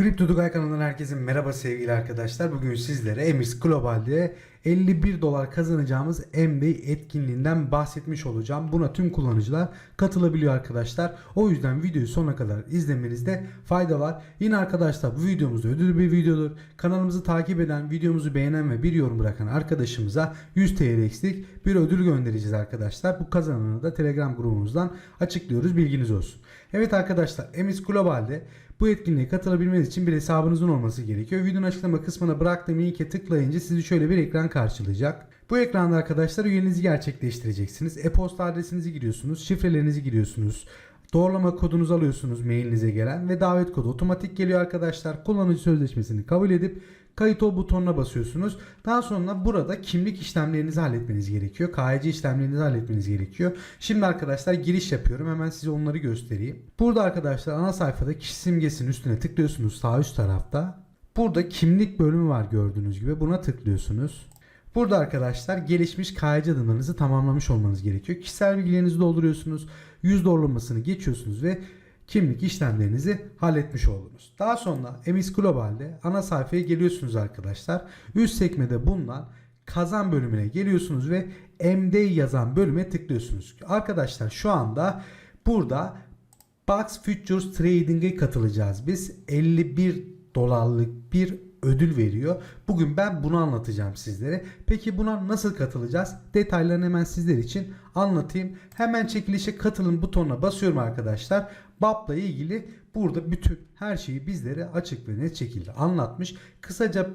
Kripto Tugay kanalından herkese merhaba sevgili arkadaşlar. Bugün sizlere Emirs Global'de 51 dolar kazanacağımız MDay etkinliğinden bahsetmiş olacağım. Buna tüm kullanıcılar katılabiliyor arkadaşlar. O yüzden videoyu sonuna kadar izlemenizde fayda var. Yine arkadaşlar bu videomuz ödüllü bir videodur. Kanalımızı takip eden, videomuzu beğenen ve bir yorum bırakan arkadaşımıza 100 TL eksik bir ödül göndereceğiz arkadaşlar. Bu kazananı da Telegram grubumuzdan açıklıyoruz. Bilginiz olsun. Evet arkadaşlar Emirs Global'de bu etkinliğe katılabilmeniz için bir hesabınızın olması gerekiyor. Videonun açıklama kısmına bıraktığım linke tıklayınca sizi şöyle bir ekran karşılayacak. Bu ekranda arkadaşlar üyeliğinizi gerçekleştireceksiniz. E-posta adresinizi giriyorsunuz, şifrelerinizi giriyorsunuz. Doğrulama kodunuzu alıyorsunuz mailinize gelen ve davet kodu otomatik geliyor arkadaşlar. Kullanıcı sözleşmesini kabul edip kayıt ol butonuna basıyorsunuz. Daha sonra burada kimlik işlemlerinizi halletmeniz gerekiyor. KYC işlemlerinizi halletmeniz gerekiyor. Şimdi arkadaşlar giriş yapıyorum. Hemen size onları göstereyim. Burada arkadaşlar ana sayfada kişi simgesinin üstüne tıklıyorsunuz sağ üst tarafta. Burada kimlik bölümü var gördüğünüz gibi. Buna tıklıyorsunuz. Burada arkadaşlar gelişmiş KYC adımlarınızı tamamlamış olmanız gerekiyor. Kişisel bilgilerinizi dolduruyorsunuz. Yüz doğrulamasını geçiyorsunuz ve kimlik işlemlerinizi halletmiş oldunuz. Daha sonra Emis Global'de ana sayfaya geliyorsunuz arkadaşlar. Üst sekmede bulunan kazan bölümüne geliyorsunuz ve MD yazan bölüme tıklıyorsunuz. Arkadaşlar şu anda burada Box Futures Trading'e katılacağız. Biz 51 dolarlık bir ödül veriyor. Bugün ben bunu anlatacağım sizlere. Peki buna nasıl katılacağız? Detaylarını hemen sizler için anlatayım. Hemen çekilişe katılın butonuna basıyorum arkadaşlar. BAP'la ilgili burada bütün her şeyi bizlere açık ve net şekilde anlatmış. Kısaca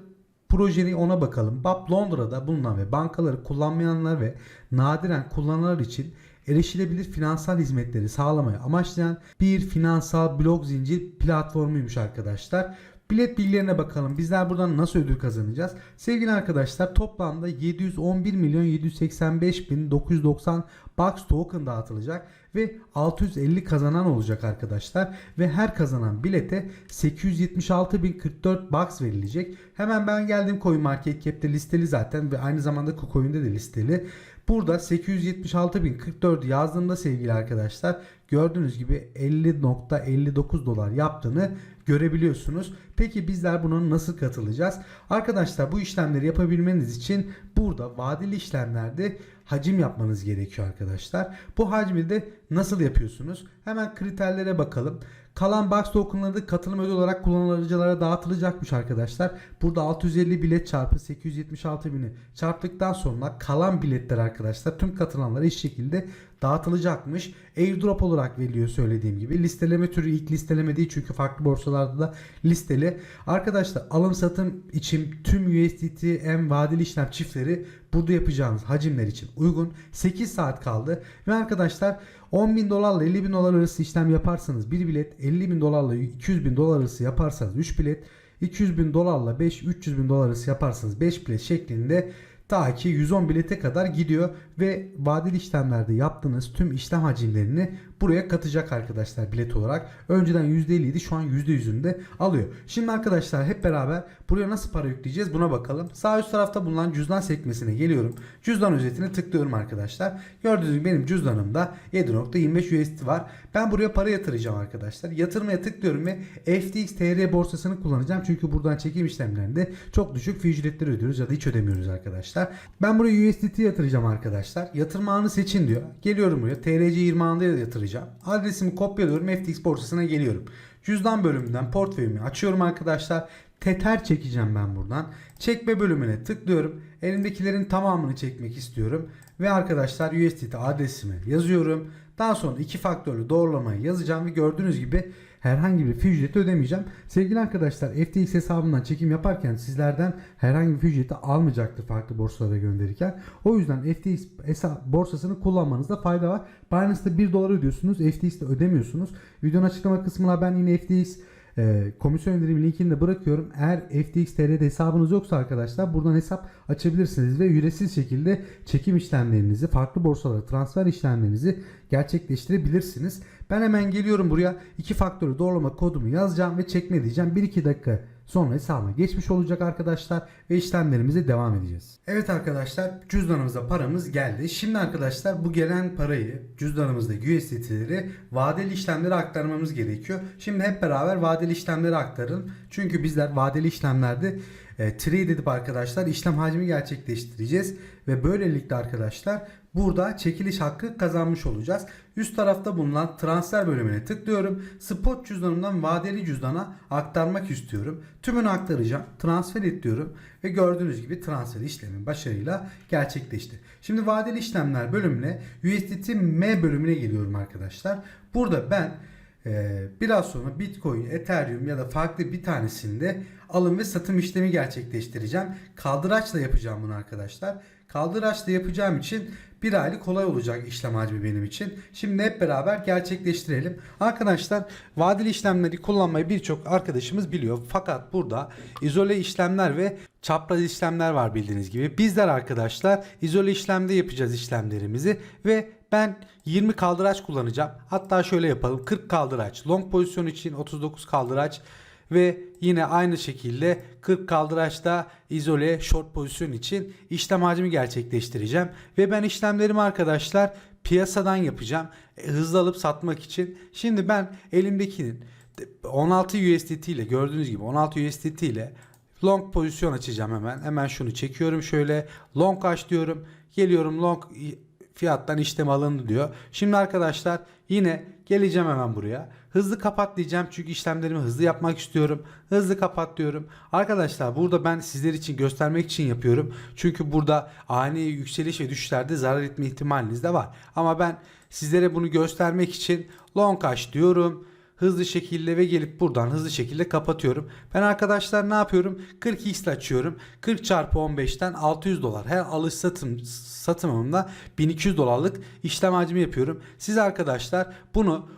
projeni ona bakalım. BAP Londra'da bulunan ve bankaları kullanmayanlar ve nadiren kullananlar için erişilebilir finansal hizmetleri sağlamayı amaçlayan bir finansal blok zincir platformuymuş arkadaşlar. Bilet bilgilerine bakalım. Bizler buradan nasıl ödül kazanacağız? Sevgili arkadaşlar toplamda 711 milyon 785 bin 990 Box token dağıtılacak ve 650 kazanan olacak arkadaşlar ve her kazanan bilete 876.044 Box verilecek. Hemen ben geldim CoinMarketCap'te listeli zaten ve aynı zamanda KuCoin'de de listeli. Burada 876.044 yazdığımda sevgili arkadaşlar gördüğünüz gibi 50.59 dolar yaptığını görebiliyorsunuz. Peki bizler buna nasıl katılacağız? Arkadaşlar bu işlemleri yapabilmeniz için burada vadeli işlemlerde hacim yapmanız gerekiyor arkadaşlar. Bu hacmi de nasıl yapıyorsunuz? Hemen kriterlere bakalım. Kalan box tokenları katılım ödül olarak kullanıcılara dağıtılacakmış arkadaşlar. Burada 650 bilet çarpı 876 bini çarptıktan sonra kalan biletler arkadaşlar tüm katılanlara eşit şekilde dağıtılacakmış. Airdrop olarak veriliyor söylediğim gibi. Listeleme türü ilk listeleme değil çünkü farklı borsalarda da listeli. Arkadaşlar alım satım için tüm USDT M vadeli işlem çiftleri burada yapacağınız hacimler için uygun. 8 saat kaldı ve arkadaşlar 10 bin dolarla 50 bin dolar arası işlem yaparsanız bir bilet 50 bin dolarla 200 bin dolar arası yaparsanız 3 bilet 200 bin dolarla 5 300 bin dolar arası yaparsanız 5 bilet şeklinde ta ki 110 bilete kadar gidiyor ve vadeli işlemlerde yaptığınız tüm işlem hacimlerini buraya katacak arkadaşlar bilet olarak. Önceden %50 idi şu an %100'ünde alıyor. Şimdi arkadaşlar hep beraber buraya nasıl para yükleyeceğiz buna bakalım. Sağ üst tarafta bulunan cüzdan sekmesine geliyorum. Cüzdan özetine tıklıyorum arkadaşlar. Gördüğünüz gibi benim cüzdanımda 7.25 USD var. Ben buraya para yatıracağım arkadaşlar. Yatırmaya tıklıyorum ve FTX TR borsasını kullanacağım. Çünkü buradan çekim işlemlerinde çok düşük fee ödüyoruz ya da hiç ödemiyoruz arkadaşlar. Ben buraya USDT yatıracağım arkadaşlar. Yatırma anı seçin diyor. Geliyorum buraya. TRC 20 anında yatıracağım. Adresimi kopyalıyorum. FTX borsasına geliyorum. Cüzdan bölümünden portföyümü açıyorum arkadaşlar. Tether çekeceğim ben buradan. Çekme bölümüne tıklıyorum. Elimdekilerin tamamını çekmek istiyorum. Ve arkadaşlar USDT adresimi yazıyorum. Daha sonra iki faktörlü doğrulamayı yazacağım ve gördüğünüz gibi herhangi bir fee ücreti ödemeyeceğim. Sevgili arkadaşlar FTX hesabından çekim yaparken sizlerden herhangi bir fee ücreti almayacaktır farklı borsalara gönderirken. O yüzden FTX hesap borsasını kullanmanızda fayda var. Binance'da 1 dolar ödüyorsunuz. FTX'te ödemiyorsunuz. Videonun açıklama kısmına ben yine FTX e, komisyon indirimi linkini de bırakıyorum. Eğer FTX TR'de hesabınız yoksa arkadaşlar buradan hesap açabilirsiniz ve ücretsiz şekilde çekim işlemlerinizi, farklı borsalara transfer işlemlerinizi gerçekleştirebilirsiniz. Ben hemen geliyorum buraya. iki faktörü doğrulama kodumu yazacağım ve çekme diyeceğim. 1-2 dakika sonra hesabıma geçmiş olacak arkadaşlar ve işlemlerimize devam edeceğiz. Evet arkadaşlar cüzdanımıza paramız geldi. Şimdi arkadaşlar bu gelen parayı cüzdanımızdaki USDT'leri vadeli işlemlere aktarmamız gerekiyor. Şimdi hep beraber vadeli işlemlere aktarın. Çünkü bizler vadeli işlemlerde e, trade edip arkadaşlar işlem hacmi gerçekleştireceğiz ve böylelikle arkadaşlar burada çekiliş hakkı kazanmış olacağız. Üst tarafta bulunan transfer bölümüne tıklıyorum. Spot cüzdanımdan vadeli cüzdana aktarmak istiyorum. Tümünü aktaracağım. Transfer et diyorum ve gördüğünüz gibi transfer işlemi başarıyla gerçekleşti. Şimdi vadeli işlemler bölümüne USDT M bölümüne geliyorum arkadaşlar. Burada ben biraz sonra Bitcoin, Ethereum ya da farklı bir tanesinde alım ve satım işlemi gerçekleştireceğim. Kaldıraçla yapacağım bunu arkadaşlar. Kaldıraçla yapacağım için bir aylık kolay olacak işlem hacmi benim için. Şimdi hep beraber gerçekleştirelim. Arkadaşlar vadeli işlemleri kullanmayı birçok arkadaşımız biliyor. Fakat burada izole işlemler ve çapraz işlemler var bildiğiniz gibi. Bizler arkadaşlar izole işlemde yapacağız işlemlerimizi ve ben 20 kaldıraç kullanacağım. Hatta şöyle yapalım. 40 kaldıraç long pozisyon için 39 kaldıraç ve yine aynı şekilde 40 kaldıraçta izole short pozisyon için işlem hacmi gerçekleştireceğim. Ve ben işlemlerimi arkadaşlar piyasadan yapacağım. E, Hızlı alıp satmak için. Şimdi ben elimdekinin 16 USDT ile gördüğünüz gibi 16 USDT ile long pozisyon açacağım hemen. Hemen şunu çekiyorum şöyle. Long aç diyorum. Geliyorum long fiyattan işlem alındı diyor. Şimdi arkadaşlar yine geleceğim hemen buraya. Hızlı kapat diyeceğim çünkü işlemlerimi hızlı yapmak istiyorum. Hızlı kapat diyorum. Arkadaşlar burada ben sizler için göstermek için yapıyorum. Çünkü burada ani yükseliş ve düşüşlerde zarar etme ihtimaliniz de var. Ama ben sizlere bunu göstermek için long aç diyorum hızlı şekilde ve gelip buradan hızlı şekilde kapatıyorum. Ben arkadaşlar ne yapıyorum? 40x ile açıyorum. 40 çarpı 15'ten 600 dolar. Her alış satım satımımda 1200 dolarlık işlem hacmi yapıyorum. Siz arkadaşlar bunu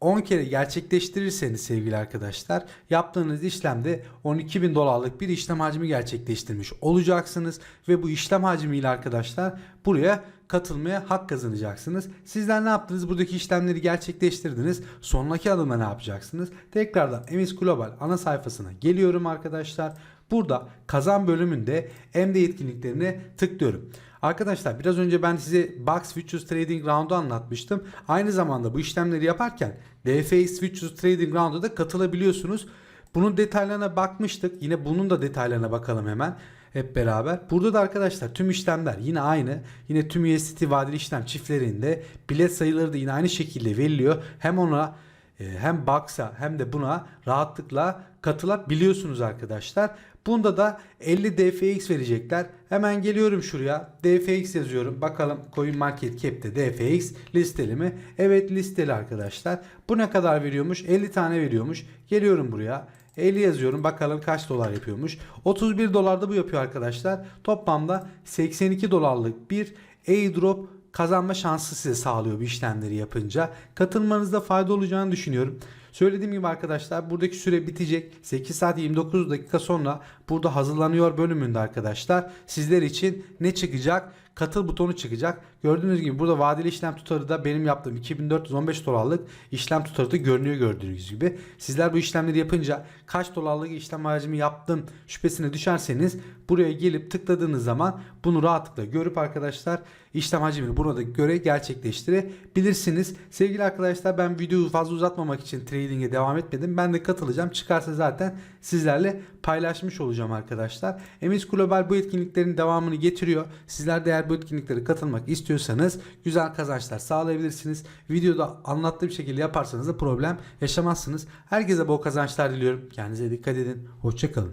10 kere gerçekleştirirseniz sevgili arkadaşlar yaptığınız işlemde 12 bin dolarlık bir işlem hacmi gerçekleştirmiş olacaksınız ve bu işlem hacmiyle arkadaşlar buraya katılmaya hak kazanacaksınız. Sizler ne yaptınız? Buradaki işlemleri gerçekleştirdiniz. Sonraki adımda ne yapacaksınız? Tekrardan Emis Global ana sayfasına geliyorum arkadaşlar. Burada kazan bölümünde MD etkinliklerine tıklıyorum. Arkadaşlar biraz önce ben size Box Futures Trading Round'u anlatmıştım. Aynı zamanda bu işlemleri yaparken DFX Futures Trading Round'a da katılabiliyorsunuz. Bunun detaylarına bakmıştık. Yine bunun da detaylarına bakalım hemen hep beraber. Burada da arkadaşlar tüm işlemler yine aynı. Yine tüm USDT vadeli işlem çiftlerinde bilet sayıları da yine aynı şekilde veriliyor. Hem ona e, hem Box'a hem de buna rahatlıkla katılabiliyorsunuz arkadaşlar. Bunda da 50 DFX verecekler. Hemen geliyorum şuraya. DFX yazıyorum. Bakalım Coin Market Cap'te DFX listeli mi? Evet listeli arkadaşlar. Bu ne kadar veriyormuş? 50 tane veriyormuş. Geliyorum buraya. 50 yazıyorum. Bakalım kaç dolar yapıyormuş. 31 dolar da bu yapıyor arkadaşlar. Toplamda 82 dolarlık bir airdrop kazanma şansı size sağlıyor bu işlemleri yapınca. Katılmanızda fayda olacağını düşünüyorum. Söylediğim gibi arkadaşlar buradaki süre bitecek. 8 saat 29 dakika sonra burada hazırlanıyor bölümünde arkadaşlar. Sizler için ne çıkacak? Katıl butonu çıkacak. Gördüğünüz gibi burada vadeli işlem tutarı da benim yaptığım 2415 dolarlık işlem tutarı da görünüyor gördüğünüz gibi. Sizler bu işlemleri yapınca kaç dolarlık işlem hacmi yaptım şüphesine düşerseniz buraya gelip tıkladığınız zaman bunu rahatlıkla görüp arkadaşlar işlem hacmini burada göre gerçekleştirebilirsiniz. Sevgili arkadaşlar ben videoyu fazla uzatmamak için trading'e devam etmedim. Ben de katılacağım. Çıkarsa zaten sizlerle paylaşmış olacağım arkadaşlar. Emis Global bu etkinliklerin devamını getiriyor. Sizler de eğer bu etkinliklere katılmak istiyorsanız güzel kazançlar sağlayabilirsiniz. Videoda anlattığım şekilde yaparsanız da problem yaşamazsınız. Herkese bol kazançlar diliyorum. Kendinize dikkat edin. Hoşçakalın.